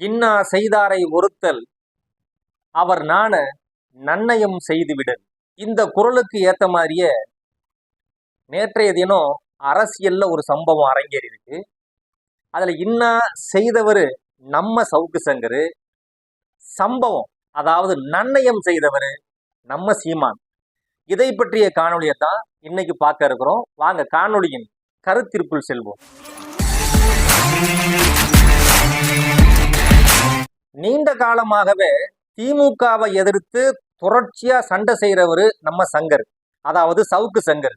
இன்னா செய்தாரை ஒருத்தல் அவர் நாண நன்னயம் செய்துவிடல் இந்த குரலுக்கு ஏத்த மாதிரியே நேற்றைய தினம் அரசியல்ல ஒரு சம்பவம் அரங்கேறி இருக்கு அதுல இன்னா செய்தவர் நம்ம சவுக்கு சங்கரு சம்பவம் அதாவது நன்னயம் செய்தவர் நம்ம சீமான். இதை பற்றிய காணொலியை தான் இன்னைக்கு பார்க்க இருக்கிறோம். வாங்க காணொலியின் கருத்திற்குள் செல்வோம். நீண்ட காலமாகவே திமுகவை எதிர்த்து தொடர்ச்சியா சண்டை செய்கிறவர் நம்ம சங்கர் அதாவது சவுக்கு சங்கர்.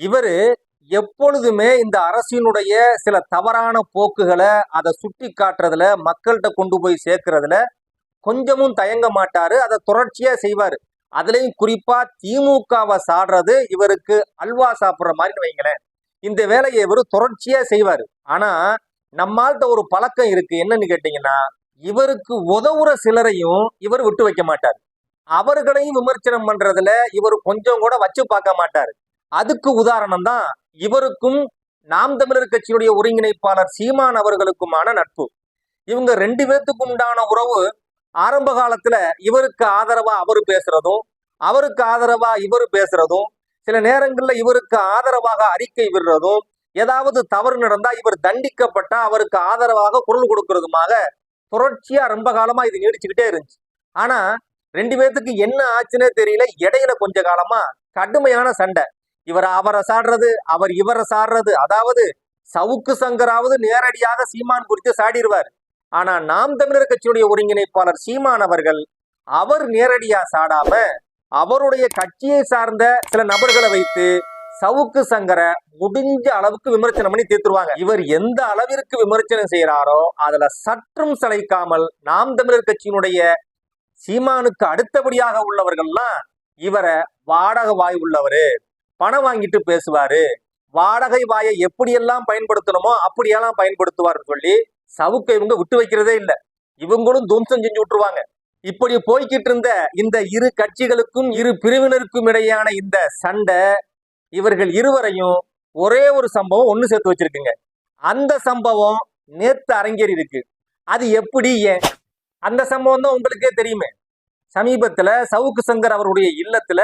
இவர் எப்பொழுதுமே இந்த அரசினுடைய சில தவறான போக்குகளை அதை சுட்டி காட்டுறதுல மக்கள்கிட்ட கொண்டு போய் சேர்க்கறதுல கொஞ்சமும் தயங்க மாட்டாரு அதை தொடர்ச்சியா செய்வார். அதுலயும் குறிப்பா திமுகவை சாடுறது இவருக்கு அல்வா சாப்பிட்ற மாதிரி வைங்களேன். இந்த வேலையை இவர் தொடர்ச்சியா செய்வார். ஆனா நம்மால்ட்ட ஒரு பழக்கம் இருக்கு. என்னன்னு கேட்டீங்கன்னா இவருக்கு உதவுற சிலரையும் இவர் விட்டு வைக்க மாட்டார். அவர்களையும் விமர்சனம் பண்றதுல இவர் கொஞ்சம் கூட வச்சு பார்க்க மாட்டார். அதுக்கு உதாரணம் தான் இவருக்கும் நாம் தமிழர் கட்சியுடைய ஒருங்கிணைப்பாளர் சீமான் அவர்களுக்குமான நட்பு. இவங்க ரெண்டு பேர்த்துக்கு உண்டான உறவு ஆரம்ப காலத்துல இவருக்கு ஆதரவா அவர் பேசுறதும் அவருக்கு ஆதரவா இவர் பேசுறதும் சில நேரங்கள்ல இவருக்கு ஆதரவாக அறிக்கை விடுறதும் ஏதாவது தவறு நடந்தா இவர் தண்டிக்கப்பட்டா அவருக்கு ஆதரவாக குரல் கொடுக்கறதுமாக தொடர்ச்சியா ரொம்ப காலமா இது நீடிச்சுக்கிட்டே இருந்துச்சு. ஆனா ரெண்டு பேர்த்துக்கு என்ன ஆச்சுன்னே தெரியல. இடையில கொஞ்ச காலமா கடுமையான சண்டை. இவர் அவரை சாடுறது அவர் இவரை சாடுறது அதாவது சவுக்கு சங்கராவது நேரடியாக சீமான் குறித்து சாடிடுவார் ஆனா நாம் தமிழர் கட்சியுடைய ஒருங்கிணைப்பாளர் சீமான் அவர்கள் அவர் நேரடியா சாடாம அவருடைய கட்சியை சார்ந்த சில நபர்களை வைத்து சவுக்கு சங்கரை முடிஞ்ச அளவுக்கு விமர்சனம் பண்ணி தீர்த்துருவாங்க. இவர் எந்த அளவிற்கு விமர்சனம் செய்யறாரோ அதுல சற்றும் சளைக்காமல் நாம் தமிழர் கட்சியினுடைய சீமானுக்கு அடுத்தபடியாக உள்ளவர்கள்லாம் இவரை வாடகை வாய் உள்ளவரு பணம் வாங்கிட்டு பேசுவாரு வாடகை வாயை எப்படியெல்லாம் பயன்படுத்தணுமோ அப்படியெல்லாம் பயன்படுத்துவார்னு சொல்லி சவுக்கை இவங்க விட்டு வைக்கிறதே இல்லை. இவங்களும் துவம்சம் செஞ்சு விட்டுருவாங்க. இப்படி போய்கிட்டு இருந்த இந்த இரு கட்சிகளுக்கும் இரு பிரிவினருக்கும் இடையான இந்த சண்டை இவர்கள் இருவரையும் ஒரே ஒரு சம்பவம் ஒன்று சேர்த்து வச்சிருக்குங்க. அந்த சம்பவம் நேத்து அரங்கேறி இருக்கு. அது எப்படி ஏன்? அந்த சம்பவம் தான் உங்களுக்கே தெரியுமே. சமீபத்துல சவுக்கு சங்கர் அவருடைய இல்லத்துல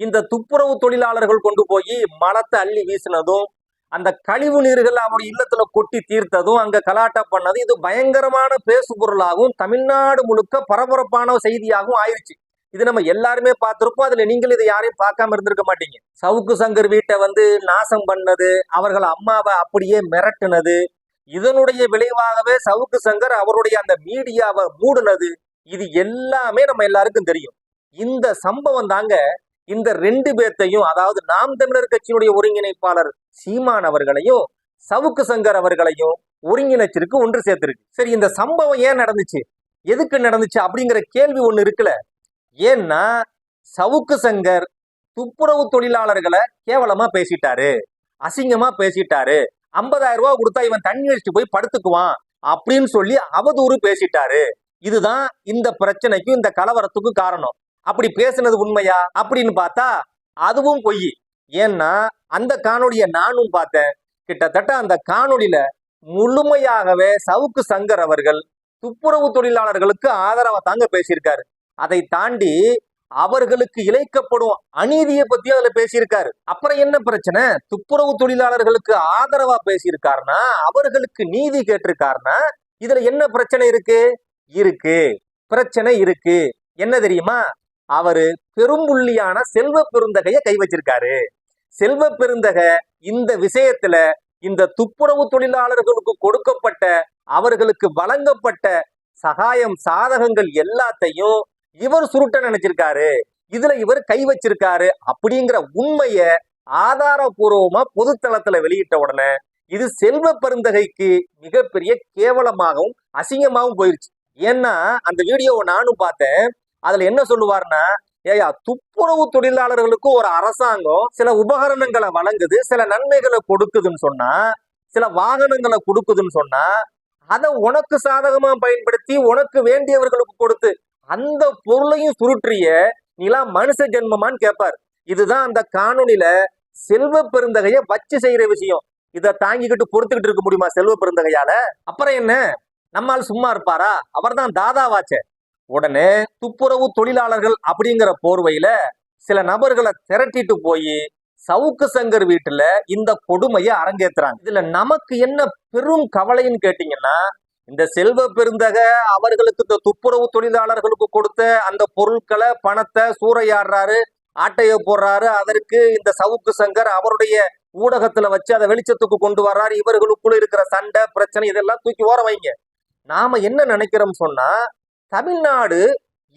இந்த துப்புரவு தொழிலாளர்கள் கொண்டு போய் மலத்தை அள்ளி வீசினதும் அந்த கழிவு நீர்கள் அவருடைய இல்லத்துல கொட்டி தீர்த்ததும் அங்க கலாட்டா பண்ணதும் இது பயங்கரமான பேசு பொருளாகவும் தமிழ்நாடு முழுக்க பரபரப்பான செய்தியாகவும் ஆயிடுச்சு இது நம்ம எல்லாருமே பார்த்துருப்போம். அதுல நீங்கள் இதை யாரையும் பார்க்காம இருந்திருக்க மாட்டீங்க. சவுக்கு சங்கர் வீட்டை வந்து நாசம் பண்ணது அவர்கள் அம்மாவை அப்படியே மிரட்டினது இதனுடைய விளைவாகவே சவுக்கு சங்கர் அவருடைய அந்த மீடியாவை மூடினது இது எல்லாமே நம்ம எல்லாருக்கும் தெரியும். இந்த சம்பவம் தாங்க இந்த ரெண்டு பேர்த்தையும் அதாவது நாம் தமிழர் கட்சியினுடைய ஒருங்கிணைப்பாளர் சீமான் அவர்களையும் சவுக்கு சங்கர் அவர்களையும் ஒருங்கிணைச்சிருக்கு ஒன்று சேர்த்திருக்கு. சரி இந்த சம்பவம் ஏன் நடந்துச்சு? எதுக்கு நடந்துச்சு? அப்படிங்கிற கேள்வி ஒன்று இருக்குல்ல. ஏன்னா சவுக்கு சங்கர் துப்புரவு தொழிலாளர்களை கேவலமா பேசிட்டாரு. அசிங்கமா பேசிட்டாரு. ஐம்பதாயிரம் ரூபாய் கொடுத்தா இவன் தண்ணி அடிச்சுட்டு போய் படுத்துக்குவான் அப்படின்னு சொல்லி அவதூறு பேசிட்டாரு. இதுதான் இந்த பிரச்சனைக்கும் இந்த கலவரத்துக்கும் காரணம். அப்படி பேசுனது உண்மையா அப்படின்னு பார்த்தா அதுவும் பொய். ஏன்னா அந்த காணொலியை நானும் பார்த்தேன். கிட்டத்தட்ட அந்த காணொலியில முழுமையாகவே சவுக்கு சங்கர் அவர்கள் துப்புரவு தொழிலாளர்களுக்கு ஆதரவை தாங்க பேசியிருக்காரு. அதை தாண்டி அவர்களுக்கு இழைக்கப்படும் அநீதியை பத்தி அதுல பேசியிருக்காரு. அப்புறம் என்ன பிரச்சனை? துப்புரவு தொழிலாளர்களுக்கு ஆதரவா பேசியிருக்காருன்னா அவர்களுக்கு நீதி கேட்டிருக்காருன்னா இதுல என்ன பிரச்சனை இருக்கு? இருக்கு. பிரச்சனை இருக்கு. என்ன தெரியுமா? அவரு பெரும்புள்ளியான செல்வ பெருந்தகைய கை வச்சிருக்காரு. செல்வ பெருந்தக இந்த விஷயத்துல இந்த துப்புரவு தொழிலாளர்களுக்கு கொடுக்கப்பட்ட அவர்களுக்கு வழங்கப்பட்ட சகாயம் சாதகங்கள் எல்லாத்தையும் இவர் சுருட்ட நினைச்சிருக்காரு. இதுல இவர் கை வச்சிருக்காரு அப்படிங்கிற உண்மைய ஆதாரபூர்வமா பொதுத்தளத்துல வெளியிட்ட உடனே இது செல்வ பெருந்தகைக்கு மிகப்பெரிய கேவலமாகவும் அசிங்கமாகவும் போயிருச்சு. ஏன்னா அந்த வீடியோவை நானும் பார்த்தேன். அதுல என்ன சொல்லுவாருன்னா ஏயா துப்புரவு தொழிலாளர்களுக்கு ஒரு அரசாங்கம் சில உபகரணங்களை வழங்குது சில நன்மைகளை கொடுக்குதுன்னு சொன்னா சில வாகனங்களை கொடுக்குதுன்னு சொன்னா அதை உனக்கு சாதகமா பயன்படுத்தி உனக்கு வேண்டியவர்களுக்கு கொடுத்து அந்த பொருளையும் சுருற்றிய நீலாம் மனுஷ ஜென்மமான்னு கேட்பார் இதுதான் அந்த காணொலியில செல்வ பெருந்தகைய வச்சு செய்யற விஷயம். இதை தாங்கிக்கிட்டு பொறுத்துக்கிட்டு இருக்க முடியுமா செல்வ பெருந்தகையால? அப்புறம் என்ன? நம்மால் சும்மா இருப்பாரா? அவர்தான் தாதாவாச்சே. உடனே துப்புரவு தொழிலாளர்கள் அப்படிங்கிற போர்வையில சில நபர்களை திரட்டிட்டு போய் சவுக்கு சங்கர் வீட்டுல இந்த கொடுமையை அரங்கேற்றுறாங்க இதுல நமக்கு என்ன பெரும் கவலைன்னு கேட்டீங்கன்னா இந்த செல்வ பெருந்தக அவர்களுக்கு இந்த துப்புரவு தொழிலாளர்களுக்கு கொடுத்த அந்த பொருட்களை பணத்தை சூறையாடுறாரு ஆட்டையை போடுறாரு. அதற்கு இந்த சவுக்கு சங்கர் அவருடைய ஊடகத்துல வச்சு அதை வெளிச்சத்துக்கு கொண்டு வர்றாரு. இவர்களுக்குள்ள இருக்கிற சண்டை பிரச்சனை இதெல்லாம் தூக்கி ஓர வைங்க. நாம என்ன நினைக்கிறோம் சொன்னா தமிழ்நாடு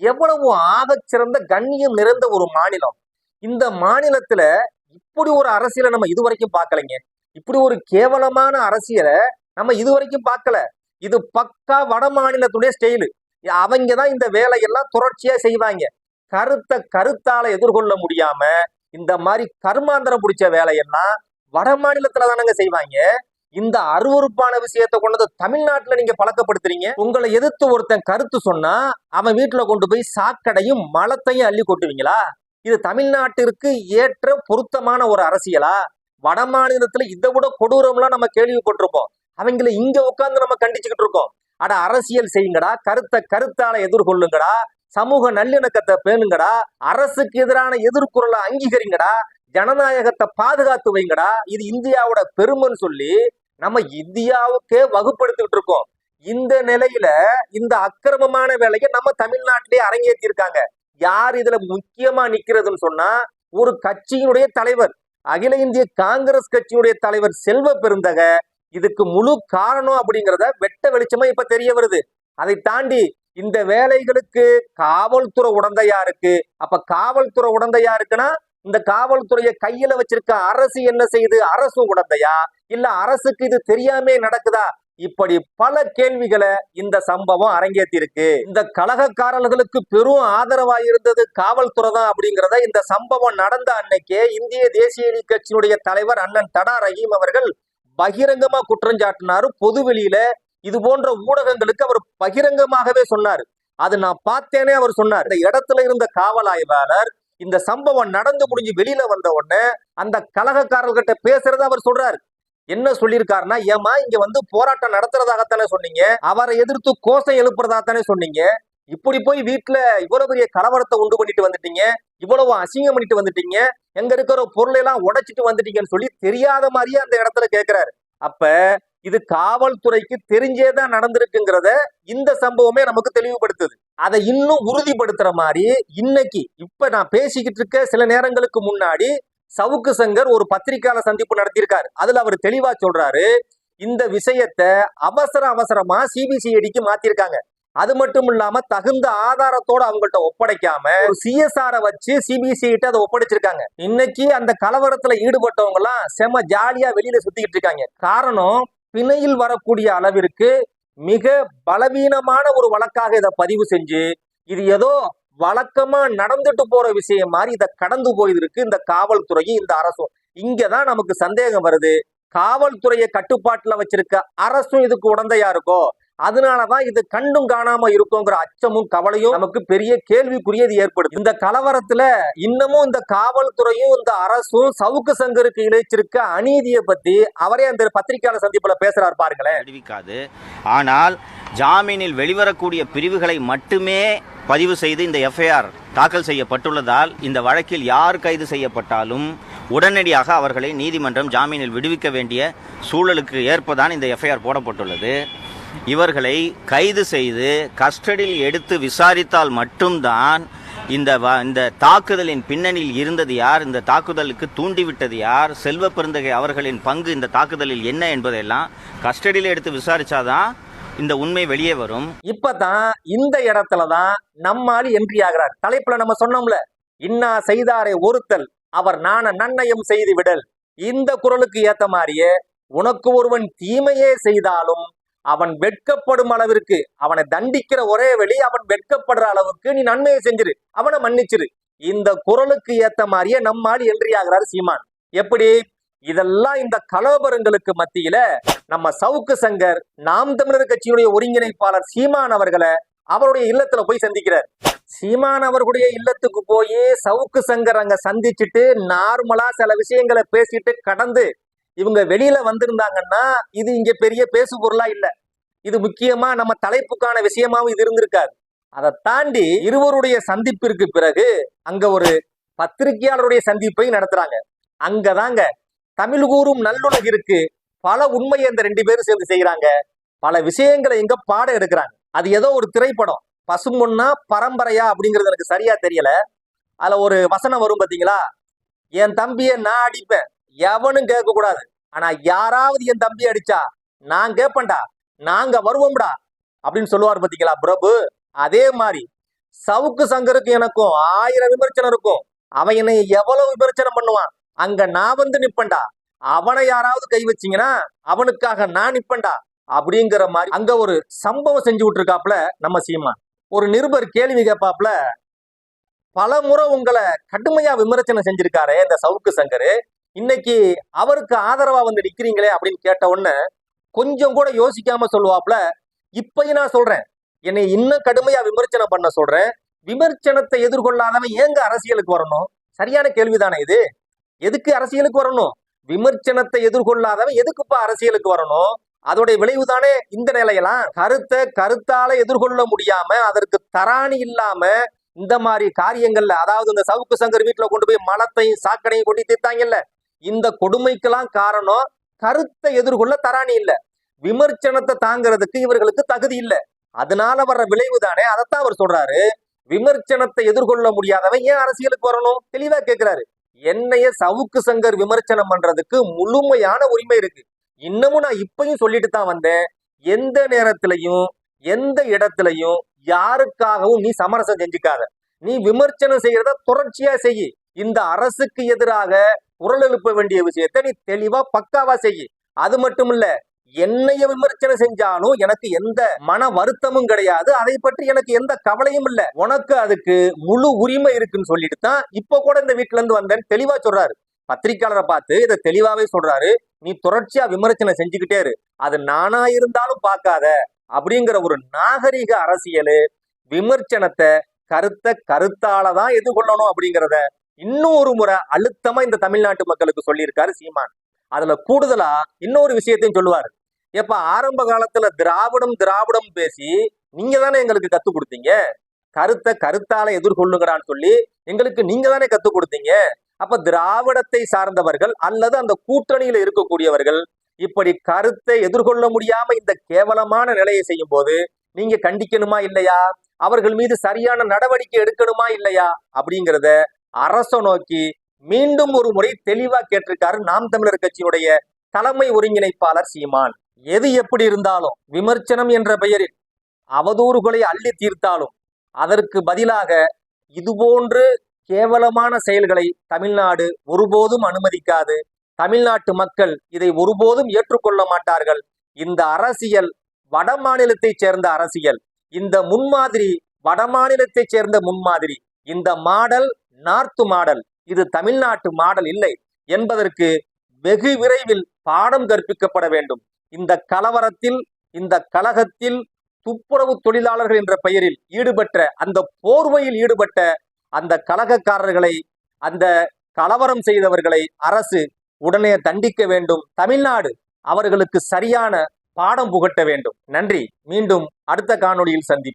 எவ்வளவு ஆகச்சிறந்த கண்ணியம் நிறைந்த ஒரு மாநிலம். இந்த மாநிலத்துல இப்படி ஒரு அரசியலை நம்ம இதுவரைக்கும் பார்க்கலைங்க. இப்படி ஒரு கேவலமான அரசியலை நம்ம இதுவரைக்கும் பார்க்கல. இது பக்கா வட மாநிலத்துடைய ஸ்டைலு அவங்க தான் இந்த வேலையெல்லாம் தொடர்ச்சியா செய்வாங்க. கருத்தை கருத்தால எதிர்கொள்ள முடியாம இந்த மாதிரி கர்மாந்திரம் பிடிச்ச வேலையெல்லாம் வட மாநிலத்துல தானங்க செய்வாங்க. இந்த அருவருப்பான விஷயத்தை கொண்டு வந்து தமிழ்நாட்டுல நீங்க பழக்கப்படுத்துறீங்க. உங்களை எதிர்த்து ஒருத்தன் கருத்து சொன்னா அவன் வீட்டுல கொண்டு போய் சாக்கடையும் மலத்தையும் அள்ளி கொட்டுவீங்களா? இது தமிழ்நாட்டிற்கு ஏற்ற பொருத்தமான ஒரு அரசியலா? வட மாநிலத்துல இதை விட கொடூரம்லாம் நம்ம கேள்விப்பட்டிருப்போம். அவங்கள இங்க உட்காந்து நம்ம கண்டிச்சுக்கிட்டு இருக்கோம். அட அரசியல் செய்யுங்கடா கருத்தை கருத்தால எதிர்கொள்ளுங்கடா சமூக நல்லிணக்கத்தை பேணுங்கடா அரசுக்கு எதிரான எதிர்குரலை அங்கீகரிங்கடா ஜனநாயகத்தை பாதுகாத்து வைங்கடா இது இந்தியாவோட பெருமைன்னு சொல்லி நம்ம இந்தியாவுக்கே வகுப்படுத்திக்கிட்டு இருக்கோம். இந்த நிலையில இந்த அக்கிரமமான வேலையை நம்ம தமிழ்நாட்டிலேயே அரங்கேற்றி இருக்காங்க யார் இதுல முக்கியமா நிக்கிறதுன்னு சொன்னா ஒரு கட்சியினுடைய தலைவர் அகில இந்திய காங்கிரஸ் கட்சியுடைய தலைவர் செல்வ பெருந்தக இதுக்கு முழு காரணம் அப்படிங்கிறத வெட்ட வெளிச்சமா இப்ப தெரிய வருது. அதை தாண்டி இந்த வேலைகளுக்கு காவல்துறை உடந்தையா இருக்கு அப்ப காவல்துறை உடந்தையா இருக்குன்னா இந்த காவல்துறையை கையில வச்சிருக்க அரசு என்ன செய்யுது? அரசு உடந்தையா? இல்ல அரசுக்கு இது தெரியாமே நடக்குதா? இப்படி பல கேள்விகளை இந்த சம்பவம் அரங்கேற்றி இருக்கு இந்த கழகக்காரர்களுக்கு பெரும் ஆதரவா இருந்தது காவல்துறை தான் அப்படிங்கிறத இந்த சம்பவம் நடந்த அன்னைக்கே இந்திய தேசிய கட்சியினுடைய தலைவர் அண்ணன் தடா ரஹீம் அவர்கள் பகிரங்கமா குற்றம் சாட்டினாரு. பொது வெளியில இது போன்ற ஊடகங்களுக்கு அவர் பகிரங்கமாகவே சொன்னார். அது நான் பார்த்தேனே அவர் சொன்னார். இந்த இடத்துல இருந்த காவல் ஆய்வாளர் இந்த சம்பவம் நடந்து முடிஞ்சு வெளியில வந்த உடனே அந்த கழகக்காரர்கிட்ட பேசுறத அவர் சொல்றாரு. என்ன சொல்லியிருக்காருன்னா ஏமா இங்க வந்து போராட்டம் நடத்துறதாகத்தானே சொன்னீங்க? அவரை எதிர்த்து கோஷம் எழுப்புறதாகத்தானே சொன்னீங்க? இப்படி போய் வீட்டுல இவ்வளவு பெரிய கலவரத்தை உண்டு பண்ணிட்டு வந்துட்டீங்க. இவ்வளவு அசிங்கம் பண்ணிட்டு வந்துட்டீங்க. எங்க இருக்கிற பொருளை எல்லாம் உடைச்சிட்டு வந்துட்டீங்கன்னு சொல்லி தெரியாத மாதிரியே அந்த இடத்துல கேட்கிறாரு அப்ப இது காவல்துறைக்கு தெரிஞ்சேதான் நடந்திருக்குங்கிறத இந்த சம்பவமே நமக்கு தெளிவுபடுத்துது. அதை இன்னும் உறுதிப்படுத்துற மாதிரி இன்னைக்கு இப்ப நான் பேசிக்கிட்டு இருக்க சில நேரங்களுக்கு முன்னாடி சவுக்கு சங்கர் ஒரு பத்திரிகையாளர் சந்திப்பு நடத்தியிருக்காரு. அதுல அவர் தெளிவா சொல்றாரு இந்த விஷயத்த அவசர அவசரமா சிபிசிஐடிக்கு மாத்திருக்காங்க. அது மட்டும் இல்லாம தகுந்த ஆதாரத்தோட அவங்கள்ட்ட ஒப்படைக்காம சிஎஸ்ஆர சிஎஸ்ஆரை வச்சு சிபிசிஐட்ட அதை ஒப்படைச்சிருக்காங்க. இன்னைக்கு அந்த கலவரத்துல ஈடுபட்டவங்க எல்லாம் செம ஜாலியா வெளியில சுத்திக்கிட்டு இருக்காங்க. காரணம் பிணையில் வரக்கூடிய அளவிற்கு மிக பலவீனமான ஒரு வழக்காக இதை பதிவு செஞ்சு இது ஏதோ வழக்கமா நடந்துட்டு போற விஷயம் மாதிரி இதை கடந்து போயிருக்கு இந்த காவல்துறையும் இந்த அரசும். இங்கதான் நமக்கு சந்தேகம் வருது. காவல்துறையை கட்டுப்பாட்டுல வச்சிருக்க அரசும் இதுக்கு உடந்தையா இருக்கோ? அதனாலதான் இது கண்டும் காணாம இருக்குங்கிற அச்சமும் கவலையும் நமக்கு பெரிய கேள்விக்குரியது ஏற்படுது. இந்த கலவரத்துல இன்னமும் இந்த காவல்துறையும் இந்த அரசும் சவுக்கு சங்கருக்கு இணைச்சிருக்க அநீதியை பத்தி அவரே அந்த பத்திரிகையாளர் சந்திப்புல பேசுறாரு பாருங்களேன். அறிவிக்காது ஆனால் ஜாமீனில் வெளிவரக்கூடிய பிரிவுகளை மட்டுமே பதிவு செய்து இந்த எஃப்ஐஆர் தாக்கல் செய்யப்பட்டுள்ளதால் இந்த வழக்கில் யார் கைது செய்யப்பட்டாலும் உடனடியாக அவர்களை நீதிமன்றம் ஜாமீனில் விடுவிக்க வேண்டிய சூழலுக்கு ஏற்பதான் இந்த எஃப்ஐஆர் போடப்பட்டுள்ளது. இவர்களை கைது செய்து கஸ்டடியில் எடுத்து விசாரித்தால் மட்டும்தான் இந்த வ- இந்த தாக்குதலின் பின்னணியில் இருந்தது யார் இந்த தாக்குதலுக்கு தூண்டிவிட்டது யார் செல்வ பெருந்தகை அவர்களின் பங்கு இந்த தாக்குதலில் என்ன என்பதையெல்லாம் கஸ்டடியில் எடுத்து விசாரிச்சாதான் இந்த உண்மை வெளியே வரும். இப்பதான் இந்த இடத்துலதான் நம்மால் என்ட்ரி ஆகிறார். தலைப்புல நம்ம சொன்னோம்ல இன்னா செய்தாரை ஒருத்தல் அவர் நான நன்னயம் செய்து விடல். இந்த குரலுக்கு ஏத்த மாதிரியே உனக்கு ஒருவன் தீமையே செய்தாலும் அவன் வெட்கப்படும் அளவிற்கு அவனை தண்டிக்கிற ஒரே வழி அவன் வெட்கப்படுற அளவுக்கு நீ நன்மையை செஞ்சிரு அவனை மன்னிச்சிரு. இந்த குரலுக்கு ஏத்த மாதிரியே நம்மால் என்றியாகிறார் சீமான். எப்படி? இதெல்லாம் இந்த கலோபரங்களுக்கு மத்தியில நம்ம சவுக்கு சங்கர் நாம் தமிழர் கட்சியினுடைய ஒருங்கிணைப்பாளர் சீமான் அவர்களை அவருடைய இல்லத்துல போய் சந்திக்கிறார். சீமான் அவர்களுடைய இல்லத்துக்கு போய் சவுக்கு சங்கர் அங்க சந்திச்சுட்டு நார்மலா சில விஷயங்களை பேசிட்டு கடந்து இவங்க வெளியில வந்திருந்தாங்கன்னா இது இங்க பெரிய பேசு பொருளா இல்ல. இது முக்கியமா நம்ம தலைப்புக்கான விஷயமாவும் இது இருந்திருக்காது. அதை தாண்டி இருவருடைய சந்திப்பிற்கு பிறகு அங்க ஒரு பத்திரிகையாளருடைய சந்திப்பை நடத்துறாங்க. அங்கதாங்க தமிழ் கூறும் நல்லுலகிற்கு பல உண்மையை இந்த ரெண்டு பேரும் சேர்ந்து செய்யறாங்க பல விஷயங்களை எங்க பாடம் எடுக்கிறாங்க. அது ஏதோ ஒரு திரைப்படம். பசும்பொன்னா பரம்பரையா அப்படிங்கிறது எனக்கு சரியா தெரியல. அதுல ஒரு வசனம் வரும் பாத்தீங்களா? என் தம்பியை நான் அடிப்பேன். எவனும் கேட்க கூடாது ஆனா யாராவது என் தம்பி அடிச்சா நான் கேட்பேன்டா நாங்க வருவோம்டா அப்படின்னு சொல்லுவார் பாத்தீங்களா பிரபு? அதே மாதிரி சவுக்கு சங்கருக்கு எனக்கும் ஆயிரம் விமர்சனம் இருக்கும். அவன் என்னை எவ்வளவு விமர்சனம் பண்ணுவான்? அங்க நான் வந்து நிப்பேன்டா. அவனை யாராவது கை வச்சீங்கன்னா அவனுக்காக நான் நிப்பேன்டா அப்படிங்கிற மாதிரி அங்க ஒரு சம்பவம் செஞ்சு விட்டுருக்காப்புல நம்ம சீமா. ஒரு நிருபர் கேள்வி கேட்பாப்புல பல முறை உங்களை கடுமையா விமர்சனம் செஞ்சிருக்காரு இந்த சவுக்கு சங்கரு. இன்னைக்கு அவருக்கு ஆதரவா வந்து நிக்கிறீங்களே அப்படின்னு கேட்ட உடனே கொஞ்சம் கூட யோசிக்காம சொல்லுவாப்ல இப்பயும் நான் சொல்றேன். என்னை இன்னும் கடுமையா விமர்சனம் பண்ண சொல்றேன். விமர்சனத்தை எதிர்கொள்ளாதவன் ஏங்க அரசியலுக்கு வரணும்? சரியான கேள்விதானே இது. எதுக்கு அரசியலுக்கு வரணும்? விமர்சனத்தை எதிர்கொள்ளாதவன் எதுக்குப்பா அரசியலுக்கு வரணும்? அதோடைய விளைவுதானே இந்த நிலையெல்லாம். கருத்தை கருத்தால எதிர்கொள்ள முடியாம அதற்கு தராணி இல்லாம இந்த மாதிரி காரியங்கள்ல அதாவது இந்த சவுக்கு சங்கர் வீட்டுல கொண்டு போய் மலத்தையும் சாக்கடையும் கொட்டி தீர்த்தாங்கல்ல இந்த கொடுமைக்கெல்லாம் காரணம் கருத்தை எதிர்கொள்ள தராணி இல்லை. விமர்சனத்தை தாங்கிறதுக்கு இவர்களுக்கு தகுதி இல்லை. அதனால வர்ற விளைவு தானே? அதைத்தான் அவர் சொல்றாரு. விமர்சனத்தை எதிர்கொள்ள முடியாதவன் ஏன் அரசியலுக்கு வரணும்? தெளிவா கேட்கிறாரு என்னைய சவுக்கு சங்கர் விமர்சனம் பண்றதுக்கு முழுமையான உரிமை இருக்கு. இன்னமும் நான் இப்பயும் சொல்லிட்டு தான் வந்தேன். எந்த நேரத்திலையும் எந்த இடத்துலையும் யாருக்காகவும் நீ சமரசம் செஞ்சுக்காத. நீ விமர்சனம் செய்யறத தொடர்ச்சியா செய் இந்த அரசுக்கு எதிராக குரல் எழுப்ப வேண்டிய விஷயத்தை நீ தெளிவா பக்காவா செய் அது மட்டும் இல்ல என்னைய விமர்சனம் செஞ்சாலும் எனக்கு எந்த மன வருத்தமும் கிடையாது. அதை பற்றி எனக்கு எந்த கவலையும் இல்ல. உனக்கு அதுக்கு முழு உரிமை இருக்குன்னு சொல்லிட்டு தான் இப்ப கூட இந்த வீட்டுல இருந்து வந்தேன்னு தெளிவா சொல்றாரு. பத்திரிக்கையாளரை பார்த்து இதை தெளிவாவே சொல்றாரு. நீ தொடர்ச்சியா விமர்சனம் செஞ்சுக்கிட்டே இரு. அது நானா இருந்தாலும் பார்க்காத. அப்படிங்கிற ஒரு நாகரிக அரசியல் விமர்சனத்தை கருத்த கருத்தால தான் எதிர்கொள்ளணும் அப்படிங்கிறத இன்னொரு முறை அழுத்தமா இந்த தமிழ்நாட்டு மக்களுக்கு சொல்லியிருக்காரு சீமான். அதுல கூடுதலா இன்னொரு விஷயத்தையும் சொல்லுவாரு. எப்ப ஆரம்ப காலத்துல திராவிடம் திராவிடம் பேசி நீங்க தானே எங்களுக்கு கத்து கொடுத்தீங்க? கருத்தை கருத்தால எதிர்கொள்ளுங்கடான்னு சொல்லி எங்களுக்கு நீங்க தானே கத்து கொடுத்தீங்க? அப்ப திராவிடத்தை சார்ந்தவர்கள் அல்லது அந்த கூட்டணியில இருக்கக்கூடியவர்கள் இப்படி கருத்தை எதிர்கொள்ள முடியாம இந்த கேவலமான நிலையை செய்யும் போது நீங்க கண்டிக்கணுமா இல்லையா? அவர்கள் மீது சரியான நடவடிக்கை எடுக்கணுமா இல்லையா? அப்படிங்கிறத அரசை நோக்கி மீண்டும் ஒரு முறை தெளிவா கேட்டிருக்காரு நாம் தமிழர் கட்சியினுடைய தலைமை ஒருங்கிணைப்பாளர் சீமான். எது எப்படி இருந்தாலும் விமர்சனம் என்ற பெயரில் அவதூறுகளை அள்ளி தீர்த்தாலும் அதற்கு பதிலாக இதுபோன்று கேவலமான செயல்களை தமிழ்நாடு ஒருபோதும் அனுமதிக்காது. தமிழ்நாட்டு மக்கள் இதை ஒருபோதும் ஏற்றுக்கொள்ள மாட்டார்கள். இந்த அரசியல் வட மாநிலத்தைச் சேர்ந்த அரசியல் இந்த முன்மாதிரி வடமாநிலத்தைச் சேர்ந்த முன்மாதிரி இந்த மாடல் நார்த்து மாடல். இது தமிழ்நாட்டு மாடல் இல்லை என்பதற்கு வெகு விரைவில் பாடம் கற்பிக்கப்பட வேண்டும். இந்த கலவரத்தில் இந்த கழகத்தில் துப்புரவு தொழிலாளர்கள் என்ற பெயரில் ஈடுபட்ட அந்த போர்வையில் ஈடுபட்ட அந்த கலகக்காரர்களை அந்த கலவரம் செய்தவர்களை அரசு உடனே தண்டிக்க வேண்டும். தமிழ்நாடு அவர்களுக்கு சரியான பாடம் புகட்ட வேண்டும். நன்றி. மீண்டும் அடுத்த காணொளியில் சந்திப்போம்.